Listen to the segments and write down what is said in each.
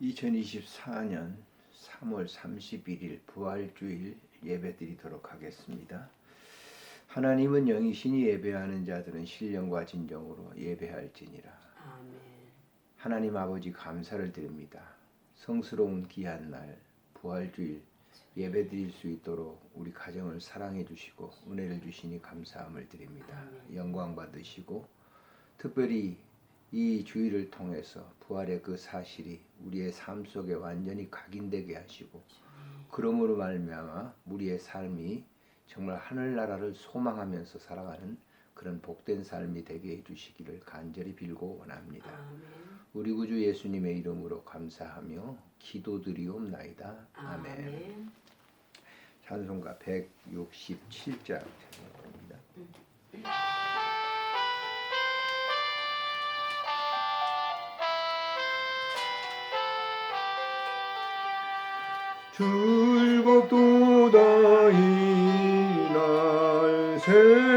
2024년 3월 31일 부활주일 예배드리도록 하겠습니다. 하나님은 영이신이 예배하는 자들은 신령과 진정으로 예배할지니라. 아멘. 하나님 아버지 감사를 드립니다. 성스러운 귀한 날 부활주일 예배드릴 수 있도록 우리 가정을 사랑해 주시고 은혜를 주시니 감사함을 드립니다. 영광 받으시고 특별히 이 주일을 통해서 부활의 그 사실이 우리의 삶 속에 완전히 각인되게 하시고 그러므로 말미암아 우리의 삶이 정말 하늘나라를 소망하면서 살아가는 그런 복된 삶이 되게 해주시기를 간절히 빌고 원합니다. 아멘. 우리 구주 예수님의 이름으로 감사하며 기도드리옵나이다. 아멘. 아멘. 찬송가 167장 즐겁도다 이날 세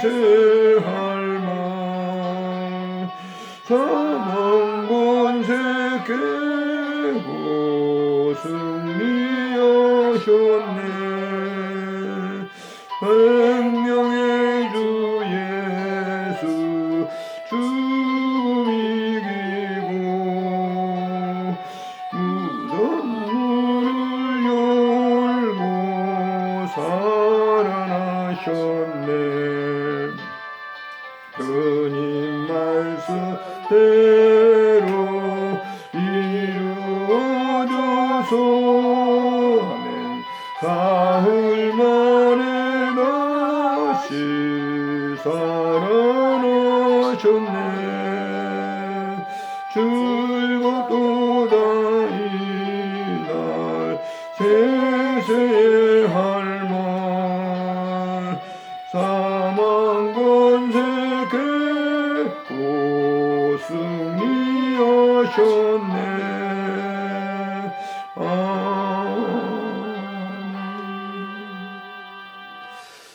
세세할 만 사망 권세 깨고 승리하셨네 세세할 만 사망 권세 깨고 승리하셨네. 아멘.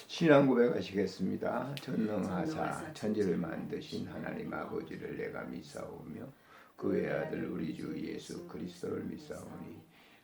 신앙 고백하시겠습니다. 전능하사 천지를 만드신 하나님 아버지를 내가 믿사오며 그의 아들 우리 주 예수 그리스도를 믿사오니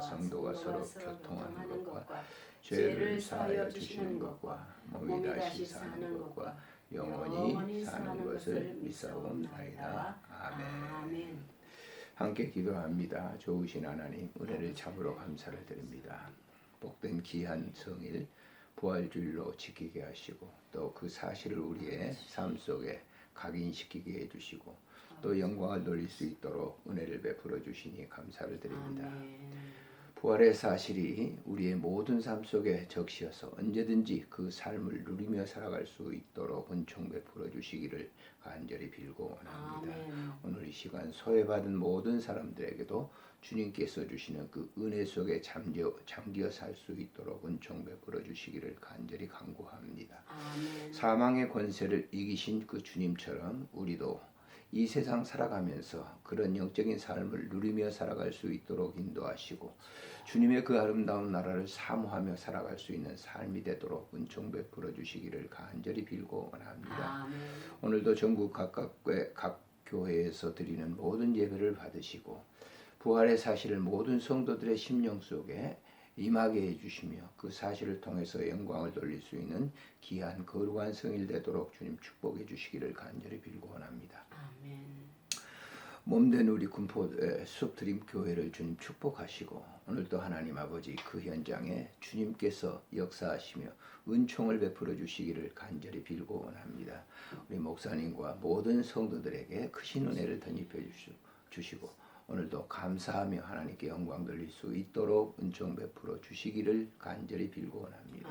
성도가 서로 교통하는 것과 죄를 사하여 주시는 것과 몸이 다시 사는 것과 영원히 사는 것을 믿사옵나이다. 아멘. 함께 기도합니다. 좋으신 하나님 은혜를 참으로 감사를 드립니다. 복된 귀한 성일 부활주일로 지키게 하시고 또 그 사실을 우리의 삶 속에 각인시키게 해주시고 또 영광을 돌릴 수 있도록 은혜를 베풀어 주시니 감사를 드립니다. 아멘. 부활의 사실이 우리의 모든 삶 속에 적시어서 언제든지 그 삶을 누리며 살아갈 수 있도록 은총 베풀어 주시기를 간절히 빌고 원합니다. 아멘. 오늘 이 시간 소외받은 모든 사람들에게도 주님께서 주시는 그 은혜 속에 잠겨, 잠겨 살 수 있도록 은총 베풀어 주시기를 간절히 간구합니다. 아멘. 사망의 권세를 이기신 그 주님처럼 우리도 이 세상 살아가면서 그런 영적인 삶을 누리며 살아갈 수 있도록 인도하시고 주님의 그 아름다운 나라를 사모하며 살아갈 수 있는 삶이 되도록 은총 베풀어 주시기를 간절히 빌고 원합니다. 아멘. 오늘도 전국 각각의 각 교회에서 드리는 모든 예배를 받으시고 부활의 사실을 모든 성도들의 심령 속에 임하게 해주시며 그 사실을 통해서 영광을 돌릴 수 있는 귀한 거룩한 성일 되도록 주님 축복해 주시기를 간절히 빌고 원합니다. 몸된 우리 군포 숲드림 교회를 주님 축복하시고 오늘도 하나님 아버지 그 현장에 주님께서 역사하시며 은총을 베풀어 주시기를 간절히 빌고 원합니다. 우리 목사님과 모든 성도들에게 크신 은혜를 덧입혀 주시- 주시고 오늘도 감사하며 하나님께 영광 돌릴 수 있도록 은총 베풀어 주시기를 간절히 빌고 원합니다.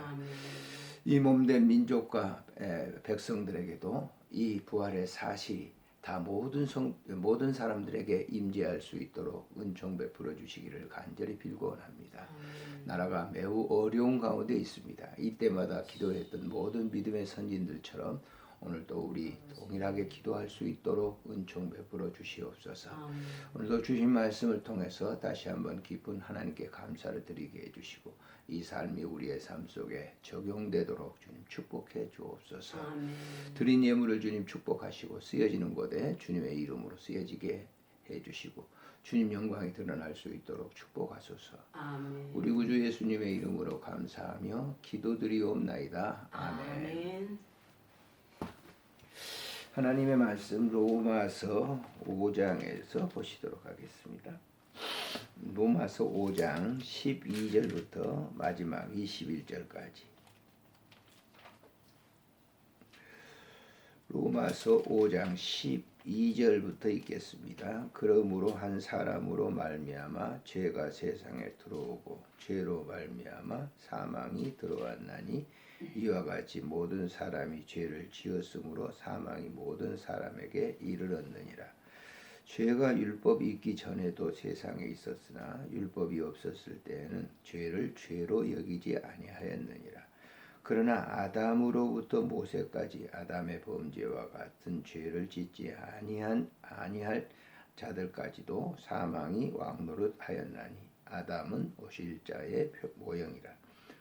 이 몸된 민족과 에, 백성들에게도 이 부활의 사실이 다 모든 성 모든 사람들에게 임재할 수 있도록 은총 베풀어 주시기를 간절히 빌고 원합니다. 아멘. 나라가 매우 어려운 가운데 있습니다. 이때마다 기도했던 모든 믿음의 선진들처럼 오늘도 우리 동일하게 기도할 수 있도록 은총 베풀어 주시옵소서. 아멘. 오늘도 주신 말씀을 통해서 다시 한번 깊은 하나님께 감사를 드리게 해주시고 이 삶이 우리의 삶 속에 적용되도록 주님 축복해 주옵소서. 아멘. 드린 예물을 주님 축복하시고 쓰여지는 곳에 주님의 이름으로 쓰여지게 해주시고 주님 영광이 드러날 수 있도록 축복하소서. 아멘. 우리 구주 예수님의 이름으로 감사하며 기도드리옵나이다. 아멘. 아멘. 하나님의 말씀 로마서 5장에서 보시도록 하겠습니다. 로마서 5장 12절부터 마지막 21절까지. 로마서 5장 12절부터 읽겠습니다. 그러므로 한 사람으로 말미암아 죄가 세상에 들어오고 죄로 말미암아 사망이 들어왔나니 이와 같이 모든 사람이 죄를 지었으므로 사망이 모든 사람에게 이르렀느니라. 죄가 율법이 있기 전에도 세상에 있었으나 율법이 없었을 때에는 죄를 죄로 여기지 아니하였느니라. 그러나 아담으로부터 모세까지 아담의 범죄와 같은 죄를 짓지 아니한 아니할 자들까지도 사망이 왕노릇하였나니 아담은 오실 자의 표- 모형이라.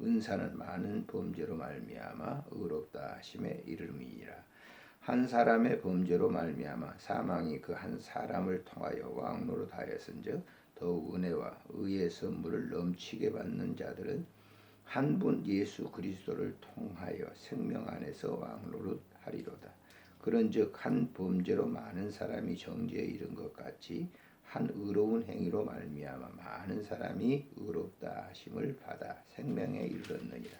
은사는 많은 범죄로 말미암아 의롭다 하심에 이름이니라. 한 사람의 범죄로 말미암아 사망이 그 한 사람을 통하여 왕노로 하였은즉 더욱 은혜와 의의 선물을 넘치게 받는 자들은 한 분 예수 그리스도를 통하여 생명 안에서 왕노릇 하리로다. 그런즉 한 범죄로 많은 사람이 정죄에 이른 것 같이 한 의로운 행위로 말미암아 많은 사람이 의롭다 하심을 받아 생명에 이르렀느니라.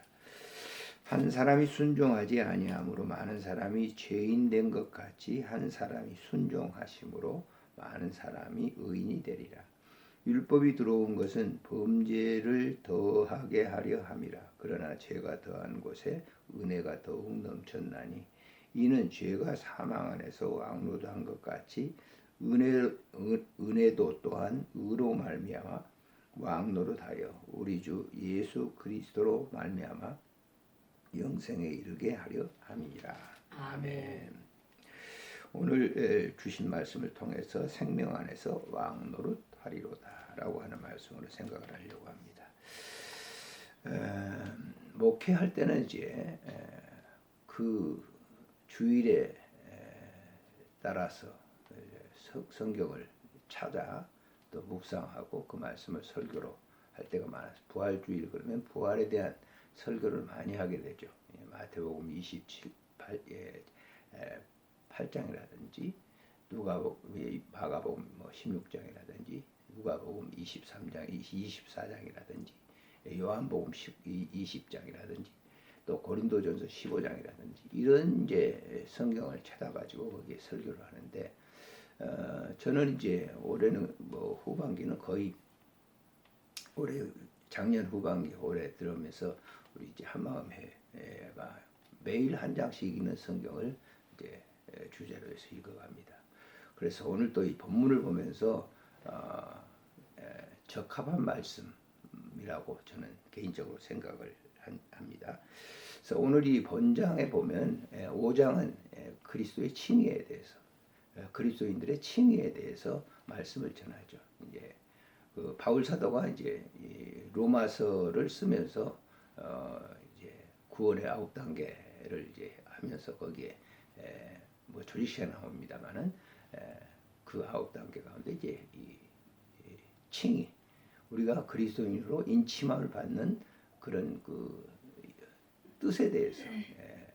한 사람이 순종하지 아니함으로 많은 사람이 죄인 된 것 같이 한 사람이 순종하심으로 많은 사람이 의인이 되리라. 율법이 들어온 것은 범죄를 더하게 하려 함이라. 그러나 죄가 더한 곳에 은혜가 더욱 넘쳤나니 이는 죄가 사망 안에서 왕노도한 것 같이 은혜 은- 은혜도 또한 의로 말미암아 왕노릇하여 우리 주 예수 그리스도로 말미암아 영생에 이르게 하려 함이니라. 아멘. 오늘 에, 주신 말씀을 통해서 생명 안에서 왕노릇 하리로다라고 하는 말씀으로 생각을 하려고 합니다. 에, 목회할 때는 이제 에, 그 주일에 에, 따라서 성- 성경을 찾아 또 묵상하고 그 말씀을 설교로 할 때가 많아서 부활주일 그러면 부활에 대한 설교를 많이 하게 되죠. 예, 마태복음 27, 8, 예, 에, 8장이라든지 누가복음, 예, 마가복음 뭐 16장이라든지 누가복음 23장, 24장이라든지 예, 요한복음 20장이라든지 또 고린도전서 15장이라든지 이런 이제 성경을 찾아가지고 거기에 설교를 하는데 어, 저는 이제 올해는 뭐 후반기는 거의 올해 작년 후반기 올해 들어오면서 우리 이제 한마음회가 매일 한 장씩 읽는 성경을 이제 에, 주제로 해서 읽어갑니다. 그래서 오늘 또 이 본문을 보면서 어, 에, 적합한 말씀이라고 저는 개인적으로 생각을 한- 합니다. 그래서 오늘 이 본장에 보면 에, 5장은 에, 그리스도의 칭의에 대해서 에, 그리스도인들의 칭의에 대해서 말씀을 전하죠. 이제 그 바울 사도가 이제 이 로마서를 쓰면서 어 이제 구원의 아홉 단계를 이제 하면서 거기에 에, 뭐 조직시에 나옵니다만은 에, 그 아홉 단계 가운데 이제 이, 이 칭의 우리가 그리스도인으로 인침함을 받는 그런 그 뜻에 대해서 에,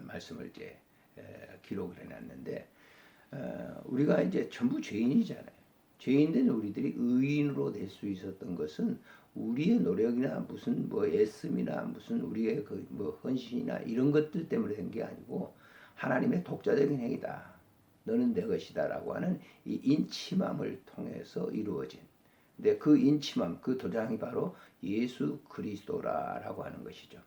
말씀을 이제 에, 기록을 해놨는데 어, 우리가 이제 전부 죄인이잖아요. 죄인된 우리들이 의인으로 될 수 있었던 것은 우리의 노력이나 무슨 뭐 애씀이나 무슨 우리의 그 뭐 헌신이나 이런 것들 때문에 된 게 아니고 하나님의 독자적인 행위다. 너는 내 것이다라고 하는 이 인침함을 통해서 이루어진. 근데 그 인침함, 그 도장이 바로 예수 그리스도라라고 하는 것이죠.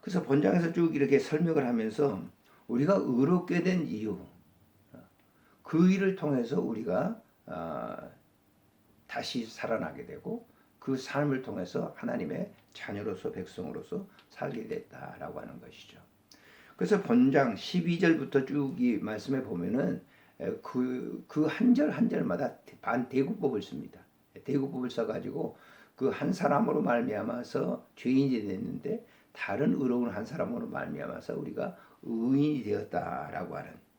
그래서 본장에서 쭉 이렇게 설명을 하면서 우리가 의롭게 된 이유, 그 일을 통해서 우리가 어, 다시 살아나게 되고 그 삶을 통해서 하나님의 자녀로서 백성으로서 살게 됐다라고 하는 것이죠. 그래서 본장 12절부터 쭉 이 말씀에 보면은 그 그 한 절 한 절마다 반 대구법을 씁니다. 대구법을 써가지고 그 한 사람으로 말미암아서 죄인이 됐는데 다른 의로운 한 사람으로 말미암아서 우리가 의인이 되었다라고 하는.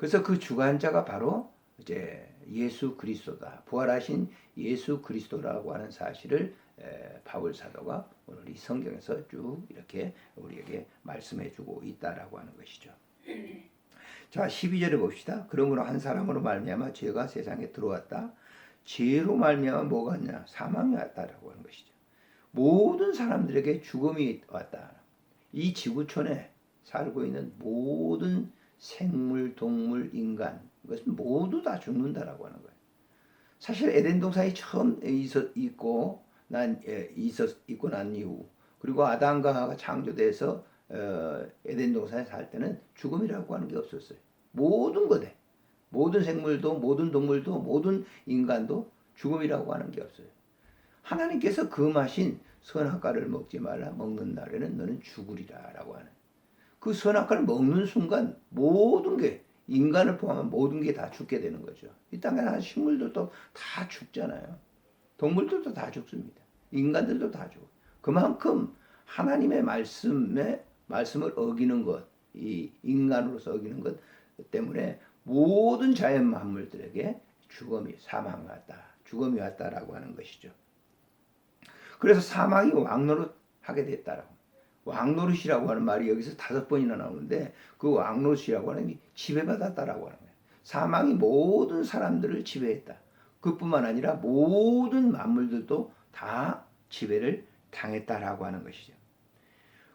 그래서 그 주관자가 바로 이제 예수 그리스도다. 부활하신 예수 그리스도라고 하는 사실을 에, 바울 사도가 오늘 이 성경에서 쭉 이렇게 우리에게 말씀해 주고 있다라고 하는 것이죠. 자, 12절에 봅시다. 그러므로 한 사람으로 말미암아 죄가 세상에 들어왔다. 죄로 말미암아 뭐가 왔냐? 사망이 왔다라고 하는 것이죠. 모든 사람들에게 죽음이 왔다. 이 지구촌에 살고 있는 모든 생물, 동물, 인간 이것은 모두 다 죽는다라고 하는 거예요. 사실 에덴 동산이 처음 있었 있고 난 예, 있었 있고 난 이후 그리고 아담과 하와가 창조돼서 어, 에덴 동산에 살 때는 죽음이라고 하는 게 없었어요. 모든 것에 모든 생물도 모든 동물도 모든 인간도 죽음이라고 하는 게 없어요. 하나님께서 금하신 선악과를 먹지 말라 먹는 날에는 너는 죽으리라라고 하는 그 선악과를 먹는 순간 모든 게 인간을 포함한 모든 게 다 죽게 되는 거죠. 이 땅에 나 식물들도 다 죽잖아요. 동물들도 다 죽습니다. 인간들도 다 죽어. 그만큼 하나님의 말씀에 말씀을 어기는 것, 이 인간으로서 어기는 것 때문에 모든 자연 만물들에게 죽음이 사망이 왔다. 죽음이 왔다라고 하는 것이죠. 그래서 사망이 왕노릇 하게 됐다라고. 왕노릇이라고 하는 말이 여기서 다섯 번이나 나오는데 그 왕노릇이라고 하는 게 지배받았다라고 하는 거예요. 사망이 모든 사람들을 지배했다. 그뿐만 아니라 모든 만물들도 다 지배를 당했다라고 하는 것이죠.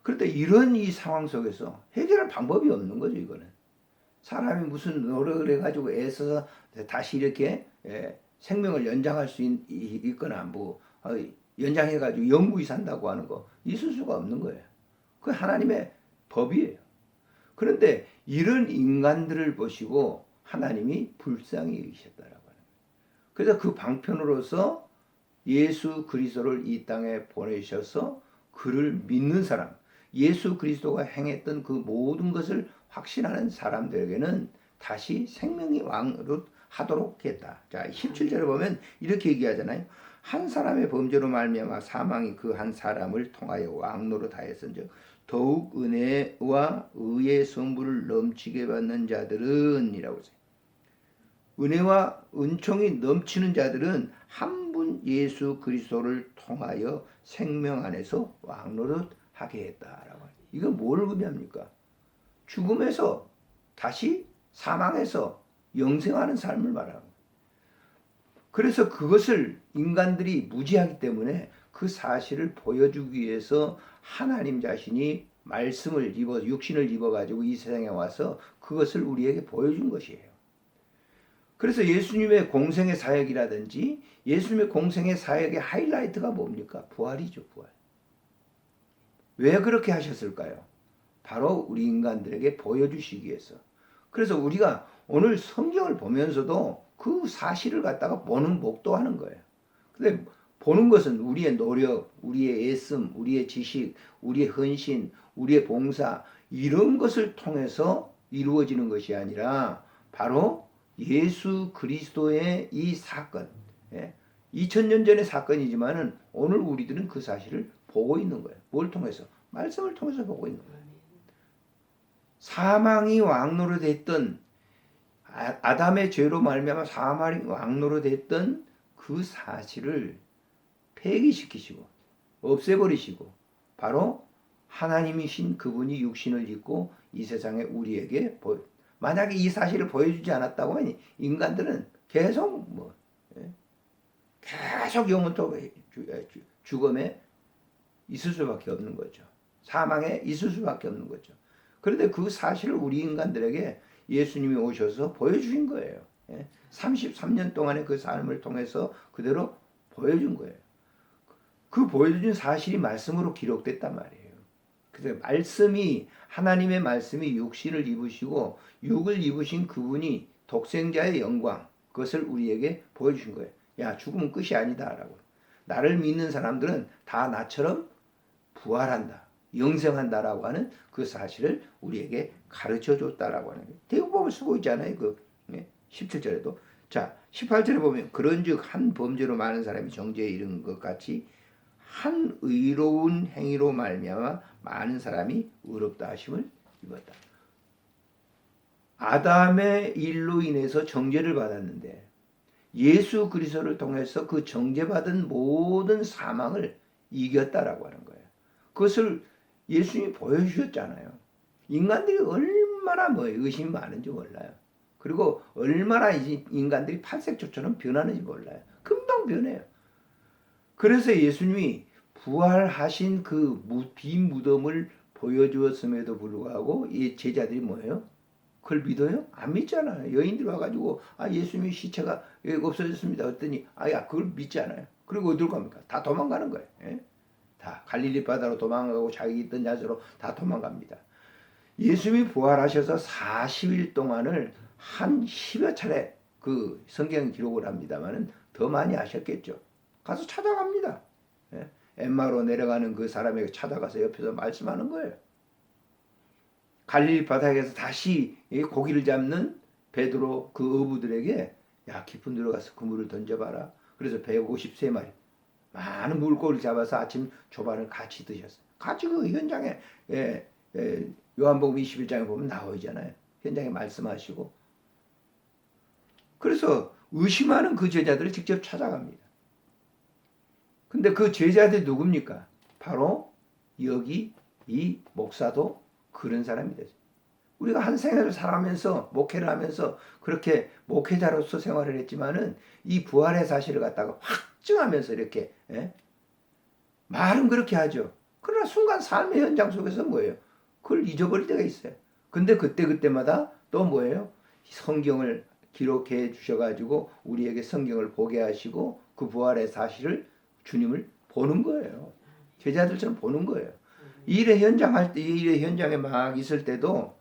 그런데 이런 이 상황 속에서 해결할 방법이 없는 거죠, 이거는. 사람이 무슨 노력을 해가지고 애써서 다시 이렇게 예, 생명을 연장할 수 있, 있거나 뭐 어, 연장해가지고 영구히 산다고 하는 거 있을 수가 없는 거예요. 그 하나님의 법이에요. 그런데 이런 인간들을 보시고 하나님이 불쌍히 여기셨다라고 하는 거예요. 그래서 그 방편으로서 예수 그리스도를 이 땅에 보내셔서 그를 믿는 사람, 예수 그리스도가 행했던 그 모든 것을 확신하는 사람들에게는 다시 생명이 왕으로 하도록 했다. 자, 17절에 보면 이렇게 얘기하잖아요. 한 사람의 범죄로 말미암아 사망이 그 한 사람을 통하여 왕노로 다했은즉 더욱 은혜와 의의 성부를 넘치게 받는 자들은이라고 써요. 은혜와 은총이 넘치는 자들은 한 분 예수 그리스도를 통하여 생명 안에서 왕노릇 하게 했다라고. 이거 뭘 의미합니까? 죽음에서 다시 사망에서 영생하는 삶을 말하는. 그래서 그것을 인간들이 무지하기 때문에 그 사실을 보여주기 위해서 하나님 자신이 말씀을 입어 육신을 입어 가지고 이 세상에 와서 그것을 우리에게 보여준 것이에요. 그래서 예수님의 공생의 사역이라든지 예수님의 공생의 사역의 하이라이트가 뭡니까? 부활이죠, 부활. 왜 그렇게 하셨을까요? 바로 우리 인간들에게 보여주시기 위해서. 그래서 우리가 오늘 성경을 보면서도 그 사실을 갖다가 보는 목도하는 거예요. 근데 보는 것은 우리의 노력, 우리의 애씀, 우리의 지식, 우리의 헌신, 우리의 봉사 이런 것을 통해서 이루어지는 것이 아니라 바로 예수 그리스도의 이 사건, 예? 2000년 전의 사건이지만은 오늘 우리들은 그 사실을 보고 있는 거예요. 뭘 통해서? 말씀을 통해서 보고 있는 거예요. 사망이 왕노로 됐던 아- 아담의 죄로 말미암아 사망이 왕노로 됐던 그 사실을 폐기시키시고 없애버리시고 바로 하나님이신 그분이 육신을 입고 이 세상에 우리에게 보 만약에 이 사실을 보여주지 않았다고 하니 인간들은 계속 뭐 예? 계속 영원토 주- 주- 죽음에 있을 수밖에 없는 거죠. 사망에 있을 수밖에 없는 거죠. 그런데 그 사실을 우리 인간들에게 예수님이 오셔서 보여주신 거예요. 예? 33년 동안의 그 삶을 통해서 그대로 보여준 거예요. 그 보여준 사실이 말씀으로 기록됐단 말이에요. 그래서 말씀이 하나님의 말씀이 육신을 입으시고 육을 입으신 그분이 독생자의 영광 그것을 우리에게 보여주신 거예요. 야 죽음은 끝이 아니다라고. 나를 믿는 사람들은 다 나처럼 부활한다. 영생한다라고 하는 그 사실을 우리에게 가르쳐 줬다라고 하는 거예요. 대부분 쓰고 있잖아요. 그 17절에도. 자, 18절에 보면 그런즉 한 범죄로 많은 사람이 정죄에 이른 것 같이 한 의로운 행위로 말미암아 많은 사람이 의롭다 하심을 입었다. 아담의 일로 인해서 정죄를 받았는데 예수 그리스도를 통해서 그 정죄받은 모든 사망을 이겼다라고 하는 거예요. 그것을 예수님이 보여주셨잖아요. 인간들이 얼마나 뭐 의심이 많은지 몰라요. 그리고 얼마나 이 인간들이 팔색조처럼 변하는지 몰라요. 금방 변해요. 그래서 예수님이 부활하신 그 빈 무덤을 보여주었음에도 불구하고 이 제자들이 뭐예요? 그걸 믿어요? 안 믿잖아요. 여인들 와가지고 아 예수님의 시체가 없어졌습니다. 했더니 아야 그걸 믿지 않아요. 그리고 어디로 갑니까? 다 도망가는 거예요. 예? 다 갈릴리 바다로 도망가고 자기 있던 야수로 다 도망갑니다. 예수님이 부활하셔서 40일 동안을 한 10여 차례 그 성경 기록을 합니다만은 더 많이 하셨겠죠. 가서 찾아갑니다. 예? 엠마로 내려가는 그 사람에게 찾아가서 옆에서 말씀하는 거예요. 갈릴리 바닥에서 다시 이 고기를 잡는 베드로 그 어부들에게 야 깊은 데로 가서 그물을 던져봐라. 그래서 153마리 많은 물고기를 잡아서 아침 조반을 같이 드셨어요. 같이 그 현장에 예, 예, 요한복음 21장에 보면 나오잖아요. 현장에 말씀하시고 그래서 의심하는 그 제자들을 직접 찾아갑니다. 근데 그 제자들이 누굽니까? 바로 여기 이 목사도 그런 사람이 됐어요. 우리가 한 생애를 살아가면서 목회를 하면서 그렇게 목회자로서 생활을 했지만은 이 부활의 사실을 갖다가 확 증하면서 이렇게 예? 말은 그렇게 하죠. 그러나 순간 삶의 현장 속에서 뭐예요? 그걸 잊어버릴 때가 있어요. 근데 그때 그때마다 또 뭐예요? 성경을 기록해 주셔가지고 우리에게 성경을 보게 하시고 그 부활의 사실을 주님을 보는 거예요. 제자들처럼 보는 거예요. 일의 현장 할 때, 일의 현장에 막 있을 때도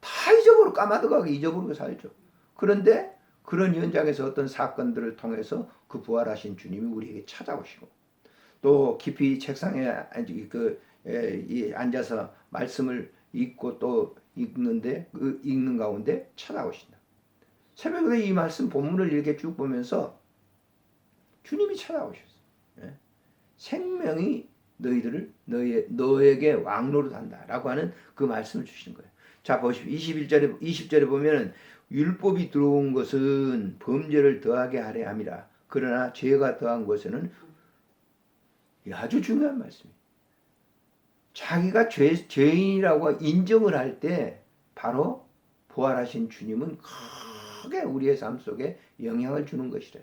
다 잊어버리고 까마득하게 잊어버리고 살죠. 그런데 그런 현장에서 어떤 사건들을 통해서 그 부활하신 주님이 우리에게 찾아오시고 또 깊이 책상에 앉- 그, 앉아서 말씀을 읽고 또 읽는데 그 읽는 가운데 찾아오신다. 새벽에 이 말씀 본문을 이렇게 쭉 보면서 주님이 찾아오셨어요. 예? 생명이 너희들을 너희 너에게 왕노릇 한다라고 하는 그 말씀을 주시는 거예요. 자 보십시오. 21절에 20절에 보면은 율법이 들어온 것은 범죄를 더하게 하려 함이라. 그러나 죄가 더한 이 아주 중요한 말씀이에요. 자기가 죄, 죄인이라고 인정을 할 때 바로 부활하신 주님은 크게 우리의 삶 속에 영향을 주는 것이래.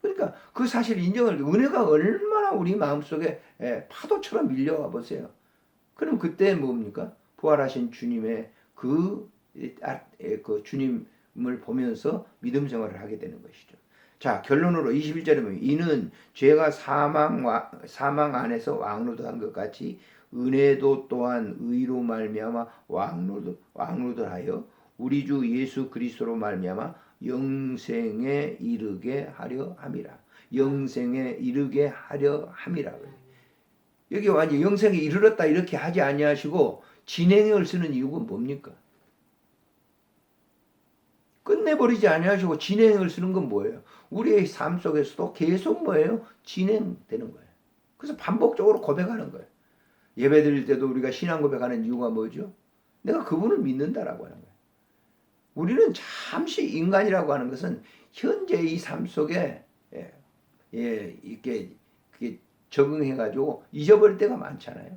그러니까 그 사실 인정을 은혜가 얼마나 우리 마음속에 예, 파도처럼 밀려와 보세요. 그럼 그때 뭡니까? 부활하신 주님의 그, 이, 아, 예, 그 주님 을 보면서 믿음 생활을 하게 되는 것이죠. 자 결론으로 21절에 보면 이는 죄가 사망 와, 사망 안에서 왕노도한 것 같이 은혜도 또한 의로 말미암아 왕노도 왕노도하여 우리 주 예수 그리스도로 말미암아 영생에 이르게 하려 함이라. 영생에 이르게 하려 함이라. 여기 완전 영생에 이르렀다 이렇게 하지 아니하시고 진행을 쓰는 이유가 뭡니까? 끝내버리지 아니하시고 진행을 쓰는 건 뭐예요? 우리의 삶 속에서도 계속 뭐예요? 진행되는 거예요. 그래서 반복적으로 고백하는 거예요. 예배 드릴 때도 우리가 신앙 고백하는 이유가 뭐죠? 내가 그분을 믿는다라고 하는 거예요. 우리는 잠시 인간이라고 하는 것은 현재 이삶 속에 예, 예, 이렇게 적응해가지고 잊어버릴 때가 많잖아요.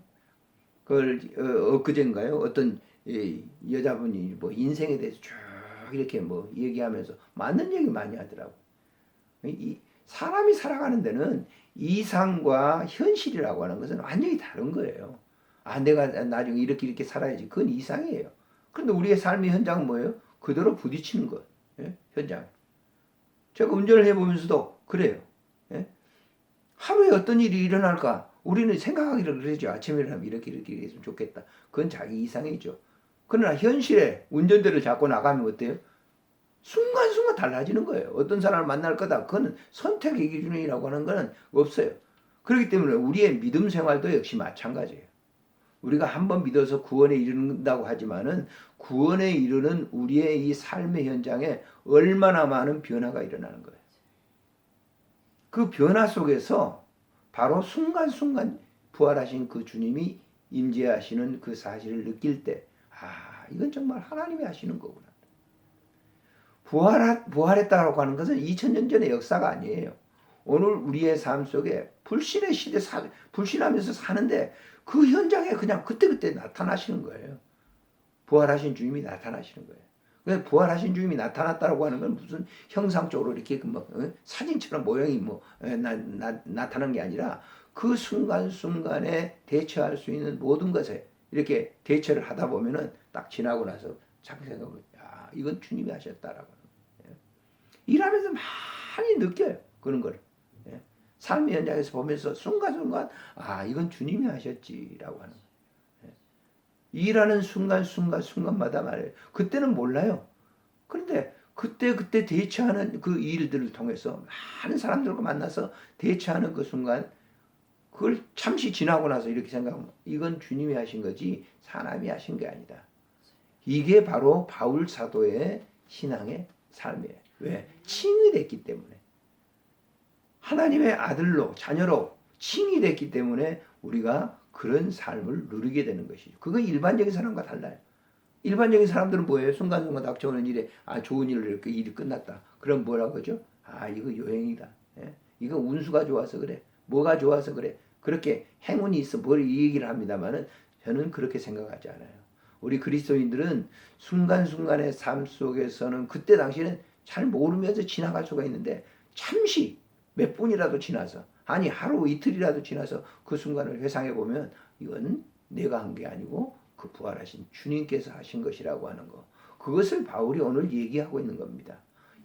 그걸 어, 엊그젠가요? 어떤 이 여자분이 뭐 인생에 대해서 쭉 이렇게 뭐 얘기하면서 맞는 얘기 많이 하더라고. 이 사람이 살아가는 데는 이상과 현실이라고 하는 것은 완전히 다른 거예요. 아, 내가 나중에 이렇게 이렇게 살아야지. 그건 이상이에요. 그런데 우리의 삶의 현장은 뭐예요? 그대로 부딪히는 것. 예? 현장. 제가 운전을 해보면서도 그래요. 예? 하루에 어떤 일이 일어날까? 우리는 생각하기를 그러죠. 아침에 일어나면 이렇게 이렇게 했으면 좋겠다. 그건 자기 이상이죠. 그러나 현실에 운전대를 잡고 나가면 어때요? 순간순간 달라지는 거예요. 어떤 사람을 만날 거다. 그거는 선택의 기준이라고 하는 거는 없어요. 그렇기 때문에 우리의 믿음 생활도 역시 마찬가지예요. 우리가 한번 믿어서 구원에 이른다고 하지만은 구원에 이르는 우리의 이 삶의 현장에 얼마나 많은 변화가 일어나는 거예요. 그 변화 속에서 바로 순간순간 부활하신 그 주님이 임재하시는 그 사실을 느낄 때, 아, 이건 정말 하나님이 하시는 거구나. 부활, 부활했다고 하는 것은 2000년 전의 역사가 아니에요. 오늘 우리의 삶 속에 불신의 시대 사, 불신하면서 사는데 그 현장에 그냥 그때그때 나타나시는 거예요. 부활하신 주님이 나타나시는 거예요. 그 부활하신 주님이 나타났다고 하는 건 무슨 형상적으로 이렇게 그뭐 어? 사진처럼 모양이 뭐 에, 나, 나, 나타난 게 아니라 그 순간순간에 대처할 수 있는 모든 것에 이렇게 대처를 하다 보면은 딱 지나고 나서 자꾸 생각하면 야 이건 주님이 하셨다라고 거예요. 일하면서 많이 느껴요 그런 걸 예. 삶의 현장에서 보면서 순간순간 아 이건 주님이 하셨지라고 하는. 예. 일하는 순간순간 순간마다 말해요. 그때는 몰라요. 그런데 그때 그때 대처하는 그 일들을 통해서 많은 사람들과 만나서 대처하는 그 순간 그걸 잠시 지나고 나서 이렇게 생각하면 이건 주님이 하신 거지 사람이 하신 게 아니다. 이게 바로 바울 사도의 신앙의 삶이에요. 왜? 칭이 됐기 때문에. 하나님의 아들로 자녀로 칭이 됐기 때문에 우리가 그런 삶을 누리게 되는 것이죠. 그거 일반적인 사람과 달라요. 일반적인 사람들은 뭐예요? 순간순간 닥쳐오는 일에 아 좋은 일을 이렇게 일이 끝났다. 그럼 뭐라고 하죠? 아 이거 요행이다. 예? 이거 운수가 좋아서 그래. 뭐가 좋아서 그래. 그렇게 행운이 있어 뭘 이 얘기를 합니다만은 저는 그렇게 생각하지 않아요. 우리 그리스도인들은 순간순간의 삶 속에서는 그때 당시에는 잘 모르면서 지나갈 수가 있는데 잠시 몇 분이라도 지나서 아니 하루 이틀이라도 지나서 그 순간을 회상해 보면 이건 내가 한 게 아니고 그 부활하신 주님께서 하신 것이라고 하는 거. 그것을 바울이 오늘 얘기하고 있는 겁니다.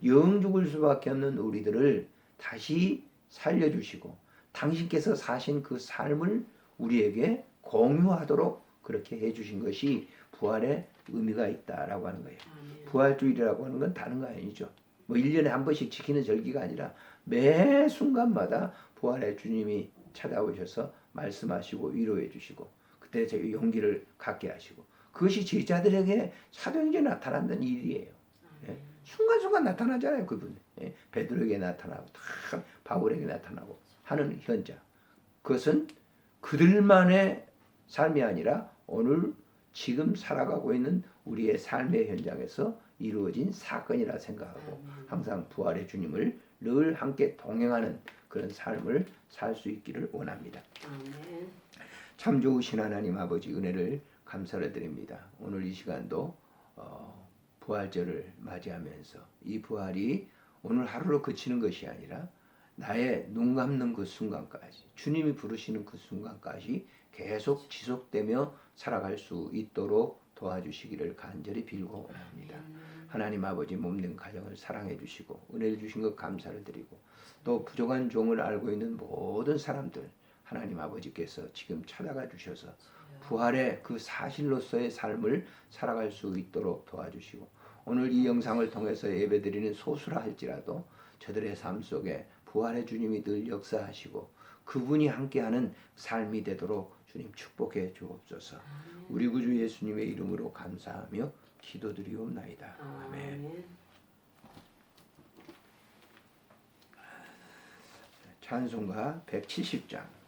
영 죽을 수밖에 없는 우리들을 다시 살려주시고 당신께서 사신 그 삶을 우리에게 공유하도록 그렇게 해주신 것이 부활의 의미가 있다라고 하는 거예요. 부활주일이라고 하는 건 다른 거 아니죠. 뭐 1년에 한 번씩 지키는 절기가 아니라 매 순간마다 부활의 주님이 찾아오셔서 말씀하시고 위로해 주시고 그때 저희 용기를 갖게 하시고 그것이 제자들에게 사도행전에 나타난다는 일이에요. 예. 순간순간 나타나잖아요, 그분. 예. 베드로에게 나타나고 다 바울에게 나타나고 하는 현장. 그것은 그들만의 삶이 아니라 오늘 지금 살아가고 있는 우리의 삶의 현장에서 이루어진 사건이라 생각하고. 항상 부활의 주님을 늘 함께 동행하는 그런 삶을 살 수 있기를 원합니다. 참 좋으신 하나님 아버지 은혜를 감사를 드립니다. 오늘 이 시간도 어, 부활절을 맞이하면서 이 부활이 오늘 하루로 그치는 것이 아니라 나의 눈 감는 그 순간까지 주님이 부르시는 그 순간까지 계속 지속되며 살아갈 수 있도록 도와주시기를 간절히 빌고 원합니다. 하나님 아버지 몸된 가정을 사랑해 주시고 은혜를 주신 것 감사를 드리고 또 부족한 종을 알고 있는 모든 사람들 하나님 아버지께서 지금 찾아가 주셔서 부활의 그 사실로서의 삶을 살아갈 수 있도록 도와주시고 오늘 이 영상을 통해서 예배드리는 소수라 할지라도 저들의 삶 속에 부활의 주님이 늘 역사하시고 그분이 함께하는 삶이 되도록 주님 축복해 주옵소서. 우리 구주 예수님의 이름으로 감사하며 기도드리옵나이다. 아멘. 아멘. 찬송가 170장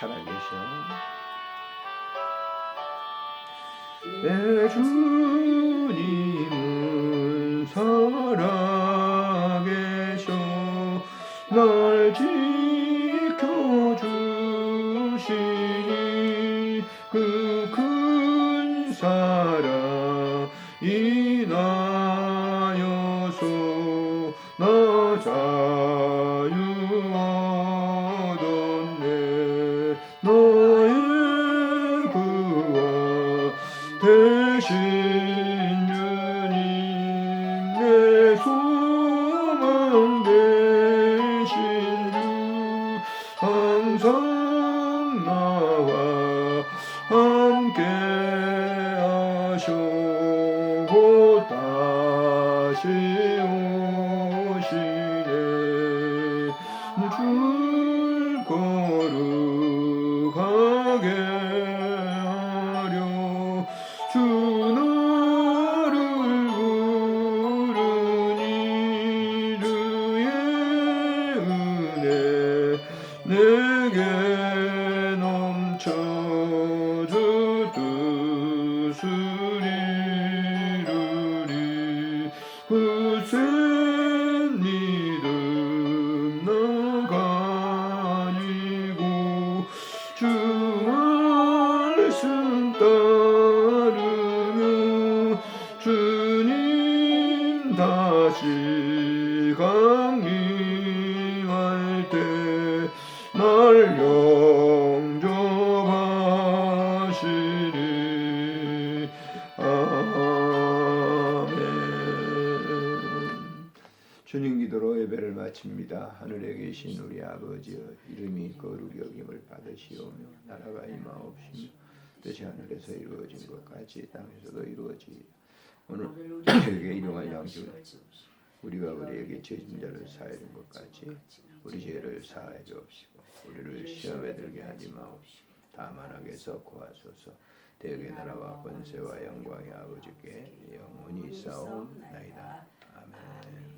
살아계셔 내 주님은 살아계셔 날 지켜 시 강림할 때날 영접하시리 아멘 주님 기도로 예배를 마칩니다. 하늘에 계신 우리 아버지여 이름이 거룩히 여김을 받으시오며 나라가 임하옵시며 뜻이 하늘에서 이루어진 것 같이 땅에서도 이루어지리라. 오늘 우리에게 일용할 양식을 우리가 우리에게 죄진 자를 사하는 것 같이 우리 죄를 사하여 주옵시고 우리를 시험에 들게 하지 마옵시고 다만 악에서 구하소서. 대의 나라와 권세와 영광이 아버지께 영원히 있사옵나이다. 아멘